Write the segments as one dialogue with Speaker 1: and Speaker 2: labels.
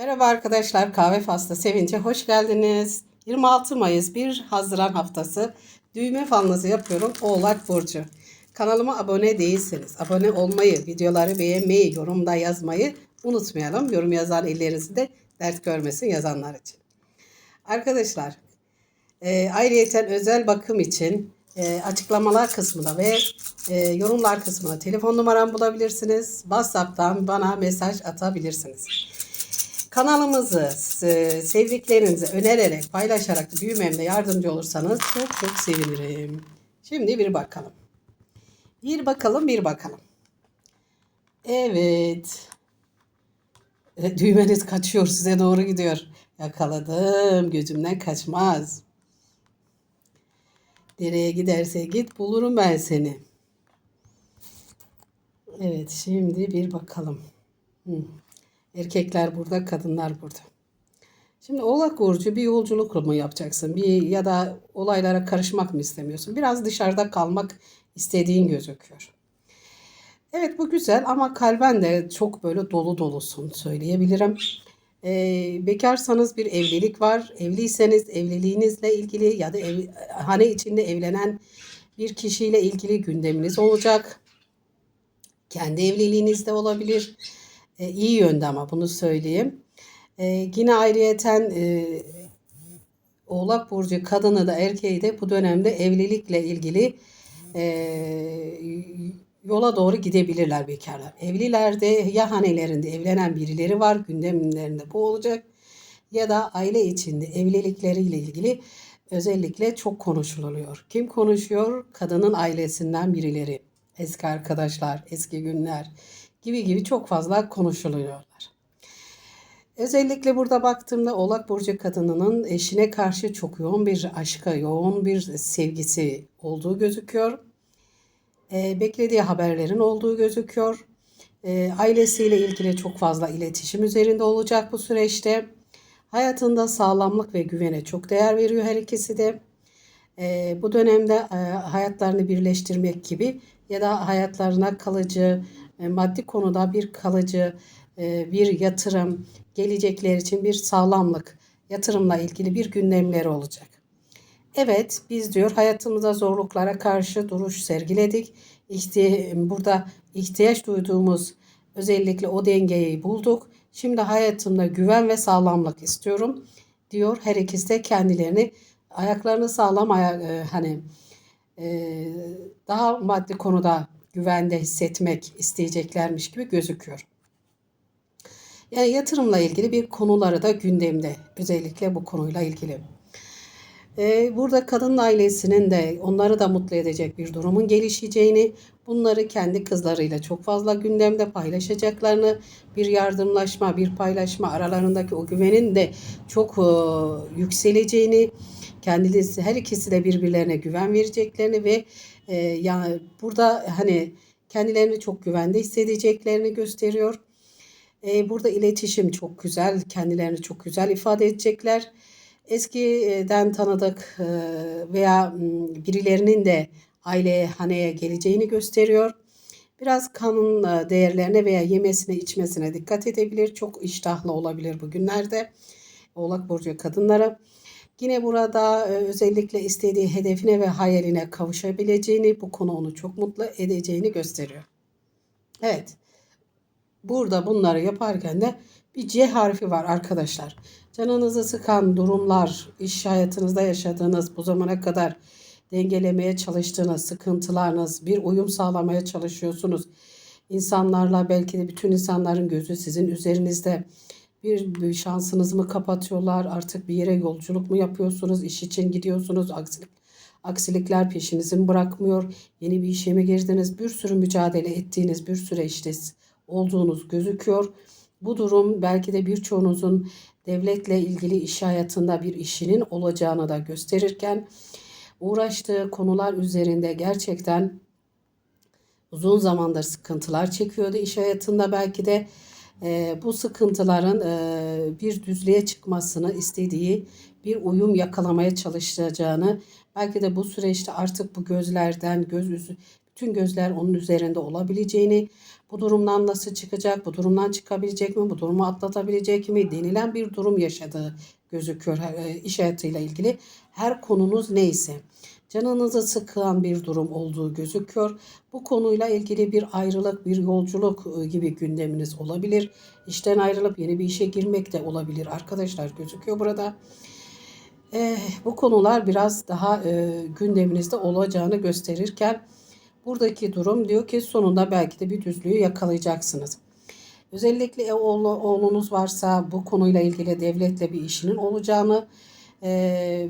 Speaker 1: Merhaba arkadaşlar, Kahve Faslı Sevinç'e hoş geldiniz. 26 Mayıs 1 Haziran haftası düğme falınızı yapıyorum Oğlak Burcu. Kanalıma abone değilseniz abone olmayı, videoları beğenmeyi, yorumda yazmayı unutmayalım. Yorum yazan ellerinizi de dert görmesin yazanlar için. Arkadaşlar, e, ayrıyeten özel bakım için e, açıklamalar kısmında ve e, yorumlar kısmında telefon numaramı bulabilirsiniz. WhatsApp'tan bana mesaj atabilirsiniz. Kanalımızı e, sevdiklerinize önererek, paylaşarak büyümemde yardımcı olursanız çok çok sevinirim. Şimdi bir bakalım. Bir bakalım, bir bakalım. Evet. E, Düğmeniz kaçıyor, size doğru gidiyor. Yakaladım, gözümden kaçmaz. Nereye giderse git bulurum ben seni. Evet, şimdi bir bakalım. Hı. Erkekler burada, kadınlar burada. Şimdi Oğlak Burcu bir yolculuk mu yapacaksın? Bir ya da olaylara karışmak mı istemiyorsun? Biraz dışarıda kalmak istediğin gözüküyor. Evet bu güzel ama kalben de çok böyle dolu dolusun söyleyebilirim. Ee, bekarsanız bir evlilik var. Evliyseniz evliliğinizle ilgili ya da ev, hane içinde evlenen bir kişiyle ilgili gündeminiz olacak. Kendi evliliğinizde olabilir. Ee, iyi yönde ama bunu söyleyeyim. Ee, yine ayrıyeten e, Oğlak Burcu kadını da erkeği de bu dönemde evlilikle ilgili e, yola doğru gidebilirler bekarlar. Evlilerde ya hanelerinde evlenen birileri var gündemlerinde bu olacak ya da aile içinde evlilikleriyle ilgili özellikle çok konuşuluyor. Kim konuşuyor? Kadının ailesinden birileri, eski arkadaşlar, eski günler gibi gibi çok fazla konuşuluyorlar. Özellikle burada baktığımda Oğlak Burcu kadınının eşine karşı çok yoğun bir aşka, yoğun bir sevgisi olduğu gözüküyor. E, beklediği haberlerin olduğu gözüküyor. E, ailesiyle ilgili çok fazla iletişim üzerinde olacak bu süreçte. Hayatında sağlamlık ve güvene çok değer veriyor her ikisi de. E, bu dönemde e, hayatlarını birleştirmek gibi ya da hayatlarına kalıcı, maddi konuda bir kalıcı e, bir yatırım, gelecekler için bir sağlamlık, yatırımla ilgili bir gündemleri olacak. Evet, biz diyor hayatımızda zorluklara karşı duruş sergiledik. İhti burada ihtiyaç duyduğumuz özellikle o dengeyi bulduk. Şimdi hayatımda güven ve sağlamlık istiyorum diyor. Her ikisi de kendilerini ayaklarını sağlam ayak, e, hani e, daha maddi konuda güvende hissetmek isteyeceklermiş gibi gözüküyor. Yani yatırımla ilgili bir konuları da gündemde. Özellikle bu konuyla ilgili. Ee, burada kadın ailesinin de onları da mutlu edecek bir durumun gelişeceğini, bunları kendi kızlarıyla çok fazla gündemde paylaşacaklarını, bir yardımlaşma, bir paylaşma aralarındaki o güvenin de çok e, yükseleceğini, kendisi her ikisi de birbirlerine güven vereceklerini ve e, yani burada hani kendilerini çok güvende hissedeceklerini gösteriyor. E, burada iletişim çok güzel, kendilerini çok güzel ifade edecekler. Eskiden tanıdık e, veya birilerinin de aileye, haneye geleceğini gösteriyor. Biraz kanın e, değerlerine veya yemesine, içmesine dikkat edebilir. Çok iştahlı olabilir bugünlerde. Oğlak Burcu kadınlara. Yine burada e, özellikle istediği hedefine ve hayaline kavuşabileceğini, bu konu onu çok mutlu edeceğini gösteriyor. Evet. Burada bunları yaparken de bir C harfi var arkadaşlar. Canınızı sıkan durumlar, iş hayatınızda yaşadığınız bu zamana kadar dengelemeye çalıştığınız sıkıntılarınız, bir uyum sağlamaya çalışıyorsunuz. İnsanlarla belki de bütün insanların gözü sizin üzerinizde. Bir, şansınızı mı kapatıyorlar? Artık bir yere yolculuk mu yapıyorsunuz? İş için gidiyorsunuz? Aksilik, aksilikler peşinizi mi bırakmıyor? Yeni bir işe mi girdiniz? Bir sürü mücadele ettiğiniz bir süreçte olduğunuz gözüküyor. Bu durum belki de birçoğunuzun devletle ilgili iş hayatında bir işinin olacağını da gösterirken uğraştığı konular üzerinde gerçekten uzun zamandır sıkıntılar çekiyordu iş hayatında belki de e, bu sıkıntıların e, bir düzlüğe çıkmasını istediği bir uyum yakalamaya çalışacağını belki de bu süreçte artık bu gözlerden göz bütün gözler onun üzerinde olabileceğini bu durumdan nasıl çıkacak, bu durumdan çıkabilecek mi, bu durumu atlatabilecek mi denilen bir durum yaşadığı gözüküyor e, iş hayatıyla ilgili. Her konunuz neyse canınızı sıkan bir durum olduğu gözüküyor. Bu konuyla ilgili bir ayrılık, bir yolculuk e, gibi gündeminiz olabilir. İşten ayrılıp yeni bir işe girmek de olabilir arkadaşlar gözüküyor burada. Ee, bu konular biraz daha e, gündeminizde olacağını gösterirken buradaki durum diyor ki sonunda belki de bir düzlüğü yakalayacaksınız. Özellikle oğlu, oğlunuz varsa bu konuyla ilgili devletle bir işinin olacağını e,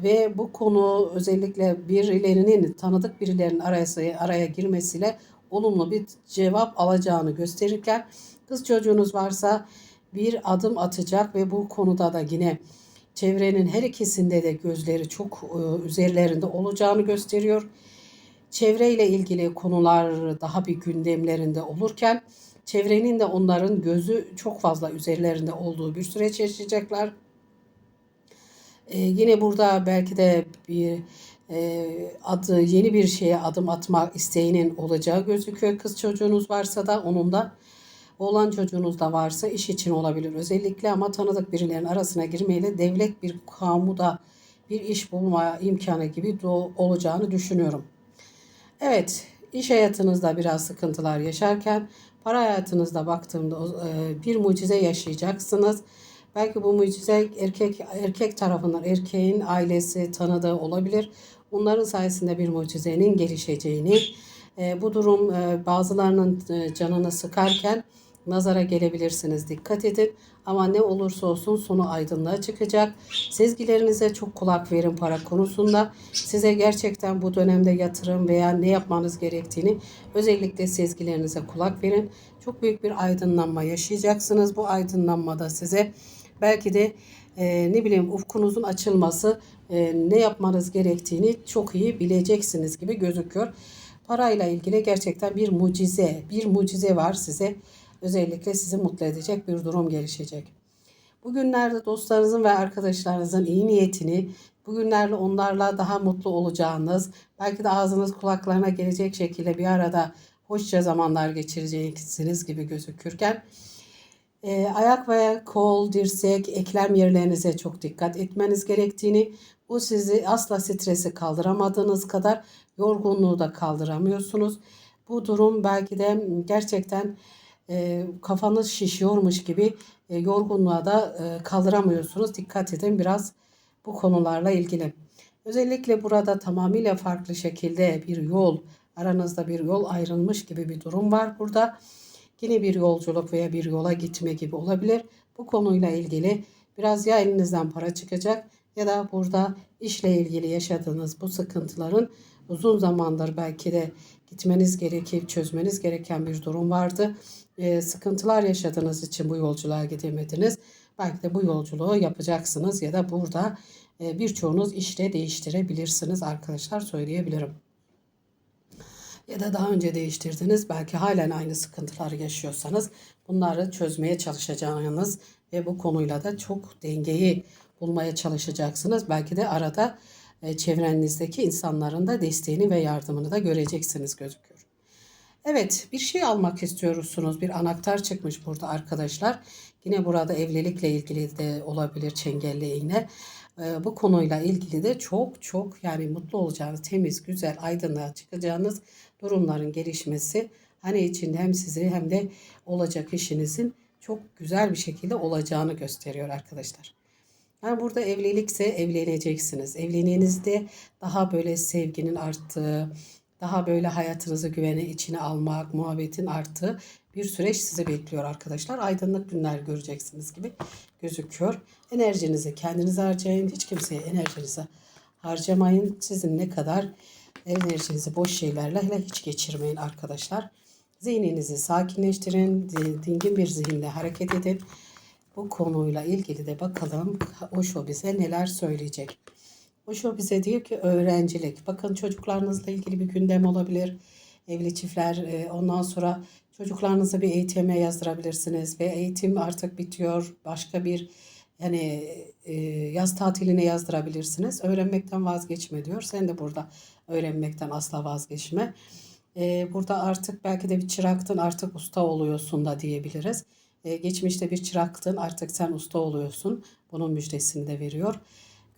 Speaker 1: ve bu konu özellikle birilerinin tanıdık birilerinin araya, araya girmesiyle olumlu bir cevap alacağını gösterirken kız çocuğunuz varsa bir adım atacak ve bu konuda da yine çevrenin her ikisinde de gözleri çok e, üzerlerinde olacağını gösteriyor. Çevreyle ilgili konular daha bir gündemlerinde olurken çevrenin de onların gözü çok fazla üzerlerinde olduğu bir süreç yaşayacaklar. Ee, yine burada belki de bir e, adı yeni bir şeye adım atma isteğinin olacağı gözüküyor. Kız çocuğunuz varsa da onun da oğlan çocuğunuz da varsa iş için olabilir özellikle ama tanıdık birilerinin arasına girmeyle devlet bir kamuda bir iş bulma imkanı gibi olacağını düşünüyorum. Evet, iş hayatınızda biraz sıkıntılar yaşarken para hayatınızda baktığımda e, bir mucize yaşayacaksınız. Belki bu mucize erkek erkek tarafından erkeğin ailesi tanıdığı olabilir. Onların sayesinde bir mucizenin gelişeceğini, e, bu durum e, bazılarının canını sıkarken nazara gelebilirsiniz. Dikkat edin. Ama ne olursa olsun sonu aydınlığa çıkacak. Sezgilerinize çok kulak verin para konusunda. Size gerçekten bu dönemde yatırım veya ne yapmanız gerektiğini özellikle sezgilerinize kulak verin. Çok büyük bir aydınlanma yaşayacaksınız. Bu aydınlanmada size belki de e, ne bileyim ufkunuzun açılması, e, ne yapmanız gerektiğini çok iyi bileceksiniz gibi gözüküyor. Parayla ilgili gerçekten bir mucize, bir mucize var size özellikle sizi mutlu edecek bir durum gelişecek. Bugünlerde dostlarınızın ve arkadaşlarınızın iyi niyetini, bugünlerde onlarla daha mutlu olacağınız, belki de ağzınız kulaklarına gelecek şekilde bir arada hoşça zamanlar geçireceksiniz gibi gözükürken, e, ayak ve kol, dirsek, eklem yerlerinize çok dikkat etmeniz gerektiğini, bu sizi asla stresi kaldıramadığınız kadar yorgunluğu da kaldıramıyorsunuz. Bu durum belki de gerçekten e, kafanız şişiyormuş gibi e, yorgunluğa da e, kaldıramıyorsunuz. Dikkat edin biraz bu konularla ilgili. Özellikle burada tamamıyla farklı şekilde bir yol, aranızda bir yol ayrılmış gibi bir durum var burada. Yine bir yolculuk veya bir yola gitme gibi olabilir. Bu konuyla ilgili biraz ya elinizden para çıkacak ya da burada işle ilgili yaşadığınız bu sıkıntıların uzun zamandır belki de gitmeniz gerekip çözmeniz gereken bir durum vardı e, sıkıntılar yaşadığınız için bu yolculuğa gidemediniz. Belki de bu yolculuğu yapacaksınız ya da burada e, birçoğunuz işte değiştirebilirsiniz arkadaşlar söyleyebilirim. Ya da daha önce değiştirdiniz belki halen aynı sıkıntıları yaşıyorsanız bunları çözmeye çalışacağınız ve bu konuyla da çok dengeyi bulmaya çalışacaksınız. Belki de arada e, çevrenizdeki insanların da desteğini ve yardımını da göreceksiniz gözüküyor. Evet bir şey almak istiyorsunuz. Bir anahtar çıkmış burada arkadaşlar. Yine burada evlilikle ilgili de olabilir çengelli iğne. Ee, bu konuyla ilgili de çok çok yani mutlu olacağınız, temiz, güzel, aydınlığa çıkacağınız durumların gelişmesi hani içinde hem sizi hem de olacak işinizin çok güzel bir şekilde olacağını gösteriyor arkadaşlar. Yani burada evlilikse evleneceksiniz. Evliliğinizde daha böyle sevginin arttığı, daha böyle hayatınızı güvene içine almak, muhabbetin arttığı bir süreç sizi bekliyor arkadaşlar. Aydınlık günler göreceksiniz gibi gözüküyor. Enerjinizi kendiniz harcayın. Hiç kimseye enerjinizi harcamayın. Sizin ne kadar enerjinizi boş şeylerle hiç geçirmeyin arkadaşlar. Zihninizi sakinleştirin. Dingin bir zihinle hareket edin. Bu konuyla ilgili de bakalım Osho bize neler söyleyecek. Osho bize diyor ki öğrencilik. Bakın çocuklarınızla ilgili bir gündem olabilir. Evli çiftler e, ondan sonra çocuklarınızı bir eğitime yazdırabilirsiniz ve eğitim artık bitiyor. Başka bir yani e, yaz tatiline yazdırabilirsiniz. Öğrenmekten vazgeçme diyor. Sen de burada öğrenmekten asla vazgeçme. Ee, burada artık belki de bir çıraktın artık usta oluyorsun da diyebiliriz. Ee, geçmişte bir çıraktın artık sen usta oluyorsun. Bunun müjdesini de veriyor.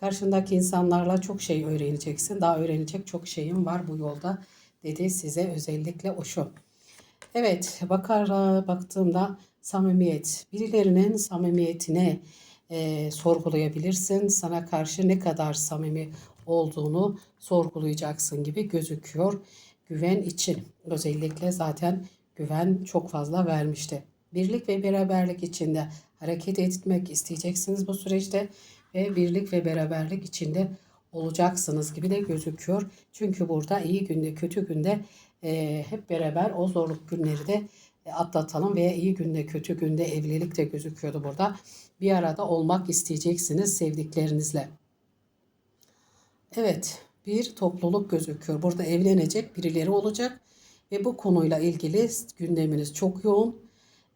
Speaker 1: Karşındaki insanlarla çok şey öğreneceksin. Daha öğrenecek çok şeyim var bu yolda dedi size özellikle o şu. Evet, bakar baktığımda samimiyet, birilerinin samimiyetine e, sorgulayabilirsin. Sana karşı ne kadar samimi olduğunu sorgulayacaksın gibi gözüküyor. Güven için özellikle zaten güven çok fazla vermişti. Birlik ve beraberlik içinde hareket etmek isteyeceksiniz bu süreçte ve birlik ve beraberlik içinde olacaksınız gibi de gözüküyor. Çünkü burada iyi günde kötü günde e, hep beraber o zorluk günleri de e, atlatalım veya iyi günde kötü günde evlilik de gözüküyordu burada. Bir arada olmak isteyeceksiniz sevdiklerinizle. Evet bir topluluk gözüküyor. Burada evlenecek birileri olacak ve bu konuyla ilgili gündeminiz çok yoğun.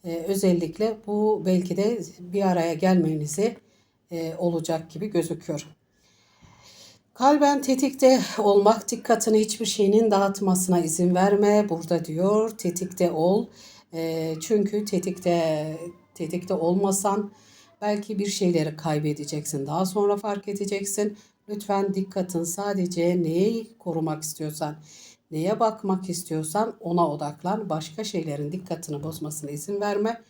Speaker 1: Ee, özellikle bu belki de bir araya gelmenizi e, olacak gibi gözüküyor. Kalben tetikte olmak dikkatini hiçbir şeyin dağıtmasına izin verme. Burada diyor tetikte ol. E, çünkü tetikte tetikte olmasan belki bir şeyleri kaybedeceksin. Daha sonra fark edeceksin. Lütfen dikkatin sadece neyi korumak istiyorsan, neye bakmak istiyorsan ona odaklan. Başka şeylerin dikkatini bozmasına izin verme.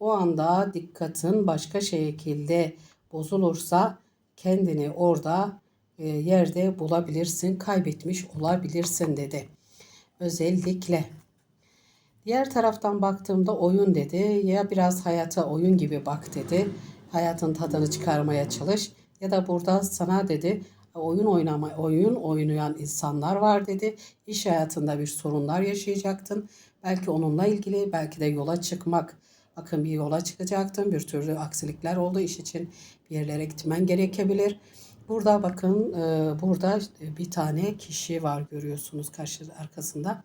Speaker 1: O anda dikkatin başka şekilde bozulursa kendini orada e, yerde bulabilirsin, kaybetmiş olabilirsin dedi. Özellikle Diğer taraftan baktığımda oyun dedi. Ya biraz hayata oyun gibi bak dedi. Hayatın tadını çıkarmaya çalış. Ya da burada sana dedi oyun oynama oyun oynayan insanlar var dedi. İş hayatında bir sorunlar yaşayacaktın. Belki onunla ilgili belki de yola çıkmak. Bakın bir yola çıkacaktın. Bir türlü aksilikler oldu iş için bir yerlere gitmen gerekebilir. Burada bakın e, burada bir tane kişi var görüyorsunuz karşı arkasında.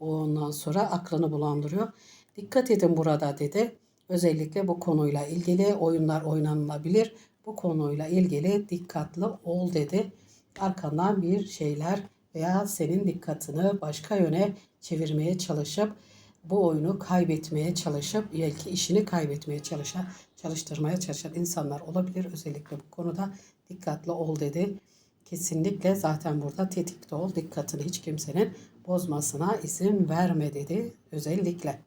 Speaker 1: Ondan sonra aklını bulandırıyor. Dikkat edin burada dedi. Özellikle bu konuyla ilgili oyunlar oynanılabilir. Bu konuyla ilgili dikkatli ol dedi. Arkandan bir şeyler veya senin dikkatini başka yöne çevirmeye çalışıp bu oyunu kaybetmeye çalışıp belki işini kaybetmeye çalışan, çalıştırmaya çalışan insanlar olabilir. Özellikle bu konuda dikkatli ol dedi. Kesinlikle zaten burada tetikte ol. Dikkatini hiç kimsenin bozmasına izin verme dedi özellikle.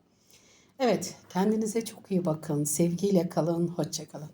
Speaker 1: Evet kendinize çok iyi bakın. Sevgiyle kalın. Hoşçakalın.